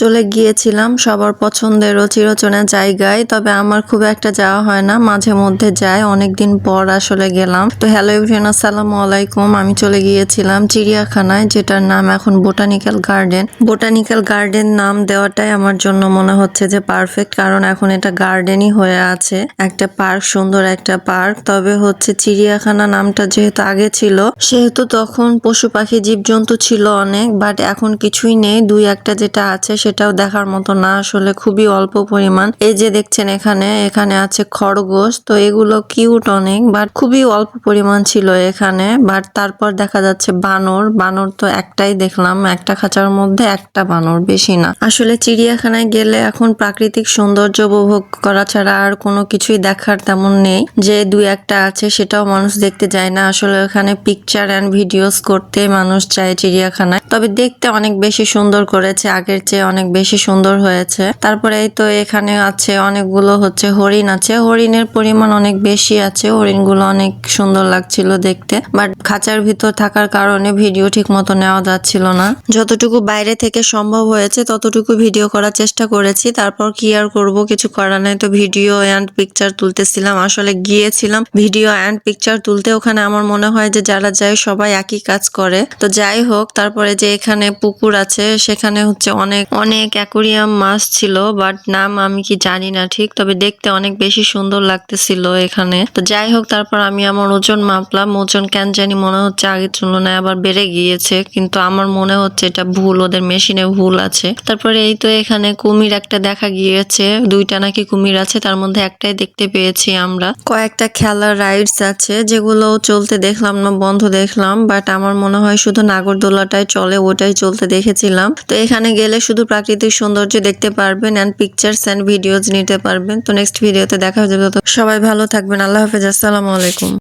চলে গিয়েছিলাম সবার পছন্দেরও চিরচেনা জায়গায়, তবে আমার খুব একটা যাওয়া হয় না। মাঝে মধ্যে যায়, অনেকদিন পর আসলে গেলাম। তো হ্যালো এভরিওয়ান, আসসালামু আলাইকুম। আমি চলে গিয়েছিলাম চিড়িয়াখানায়, যেটার নাম এখন বোটানিক্যাল গার্ডেন। বোটানিক্যাল গার্ডেন নাম দেওয়াটাই আমার জন্য মনে হচ্ছে যে পারফেক্ট, কারণ এখন এটা গার্ডেনই হয়ে আছে। একটা পার্ক, সুন্দর একটা পার্ক। তবে হচ্ছে চিড়িয়াখানা নামটা যেহেতু আগে ছিল, সেহেতু তখন পশু পাখি, জীবজন্তু ছিল অনেক, বাট এখন কিছুই নেই। দুই একটা যেটা আছে সেটাও দেখার মতো না, আসলে খুবই অল্প পরিমাণ। এই যে দেখছেন এখানে এখানে আছে খরগোশ, তো এগুলো কিউট অনেক বাট খুবই অল্প পরিমাণ ছিল এখানে বাট তারপর দেখা যাচ্ছে বানর। বানর তো একটাই দেখলাম, একটা খাঁচার মধ্যে একটা বানর, বেশি না। আসলে চিড়িয়াখানায় গেলে এখন প্রাকৃতিক সৌন্দর্য উপভোগ করা ছাড়া আর কোনো কিছুই দেখার তেমন নেই। যে দুই একটা আছে, সেটাও মানুষ দেখতে যায় না। আসলে ওখানে পিকচার অ্যান্ড ভিডিওস করতে মানুষ চায় চিড়িয়াখানায়। তবে দেখতে অনেক বেশি সুন্দর করেছে, আগের চেয়ে অনেক বেশি সুন্দর হয়েছে। তারপরে এই তো এখানে আছে অনেকগুলো হচ্ছে হরিণ আছে। হরিণের পরিমাণ অনেক বেশি আছে। হরিণগুলো অনেক সুন্দর লাগছিল দেখতে। বাট খাঁচার ভিতর থাকার কারণে ভিডিও ঠিক মতো নেওয়া যাচ্ছিল না। যতটুকু বাইরে থেকে সম্ভব হয়েছে ততটুকু ভিডিও করার চেষ্টা করেছি। তারপর কি আর করব কিছু করার নাই। তো ভিডিও অ্যান্ড পিকচার তুলতেছিলাম। আসলে গিয়েছিলাম ভিডিও অ্যান্ড পিকচার তুলতে। ওখানে আমার মনে হয় যে যারা যায় সবাই একই কাজ করে। তো যাই হোক, তারপরে যে এখানে পুকুর আছে, সেখানে হচ্ছে অনেক অনেক অ্যাকোরিয়াম মাছ ছিল, বাট নাম আমি কি জানি না ঠিক, তবে দেখতে অনেক বেশি সুন্দর লাগতেছিল এখানে। তো যাই হোক, তারপর আমি আমার ওজন মাপলাম। ওজন কেন জানি মনে হচ্ছে আগের তুলনায় আবার বেড়ে গিয়েছে, কিন্তু আমার মনে হচ্ছে এটা ভুল, ওদের মেশিনে ভুল আছে। তারপরে এই তো এখানে কুমির একটা দেখা গিয়েছে, দুইটা নাকি কুমির আছে, তার মধ্যে একটাই দেখতে পেয়েছি আমরা। কয়েকটা খেলার রাইডস আছে, যেগুলো চলতে দেখলাম না, বন্ধ দেখলাম, বাট আমার মনে হয় শুধু নাগরদোলাটাই চলে, ওটাই চলতে দেখেছিলাম। তো এখানে গেলে শুধু প্রাকৃতিক সৌন্দর্য দেখতে পারবেন অ্যান্ড পিকচার্স অ্যান্ড ভিডিওজ নিতে পারবেন। তো নেক্সট ভিডিওতে দেখা যাবে সবাই ভালো থাকবেন। আল্লাহ হাফেজ। আসসালামু আলাইকুম।